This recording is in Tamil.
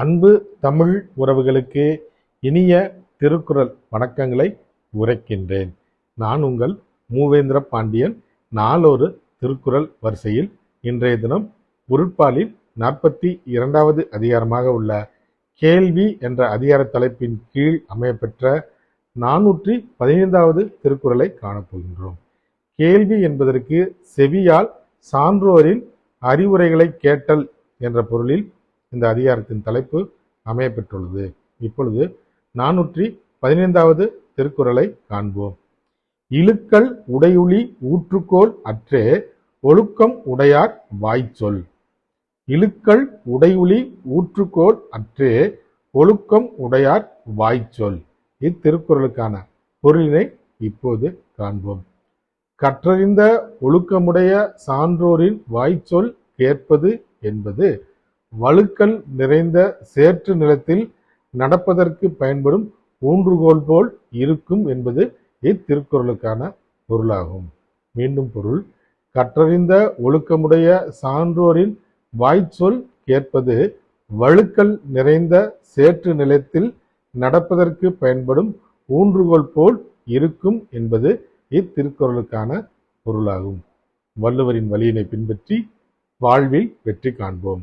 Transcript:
அன்பு தமிழ் உறவுகளுக்கு இனிய திருக்குறள் வணக்கங்களை உரைக்கின்றேன். நான் உங்கள் மூவேந்திர பாண்டியன். நாளொரு திருக்குறள் வரிசையில் இன்றைய தினம் பொருட்பாலில் நாற்பத்தி இரண்டாவது அதிகாரமாக உள்ள கேள்வி என்ற அதிகார தலைப்பின் கீழ் அமையப்பெற்ற நானூற்றி பதினைந்தாவது திருக்குறளை காணப்போகின்றோம். கேள்வி என்பதற்கு செவியால் சான்றோரின் அறிவுரைகளை கேட்டல் என்ற பொருளில் இந்த அதிகாரத்தின் தலைப்பு அமையப்பெற்றுள்ளது இப்பொழுது நானூற்றி பதினைந்தாவது திருக்குறளை காண்போம். இழுக்கல் உடையுளி ஊற்றுக்கோல் அற்றே ஒழுக்கம் உடையார் வாய்ச்சொல். இழுக்கல் உடையுளி ஊற்றுக்கோல் அற்றே ஒழுக்கம் உடையார் வாய்ச்சொல். இத்திருக்குறளுக்கான பொருளினை இப்போது காண்போம். கற்றறிந்த ஒழுக்கமுடைய சான்றோரின் வாய்ச்சொல் கேட்பது என்பது வழுக்கல் நிறைந்த சேற்று நிலத்தில் நடப்பதற்கு பயன்படும் ஊன்றுகோல் போல் இருக்கும் என்பது இத்திருக்குறளுக்கான பொருளாகும். மீண்டும் பொருள். கற்றறிந்த ஒழுக்கமுடைய சான்றோரின் வாய்ச்சொல் கேட்பது வழுக்கல் நிறைந்த சேற்று நிலத்தில் நடப்பதற்கு பயன்படும் ஊன்றுகோல் போல் இருக்கும் என்பது இத்திருக்குறளுக்கான பொருளாகும். வள்ளுவரின் வழியினை பின்பற்றி வாழ்வில் வெற்றி காண்போம்.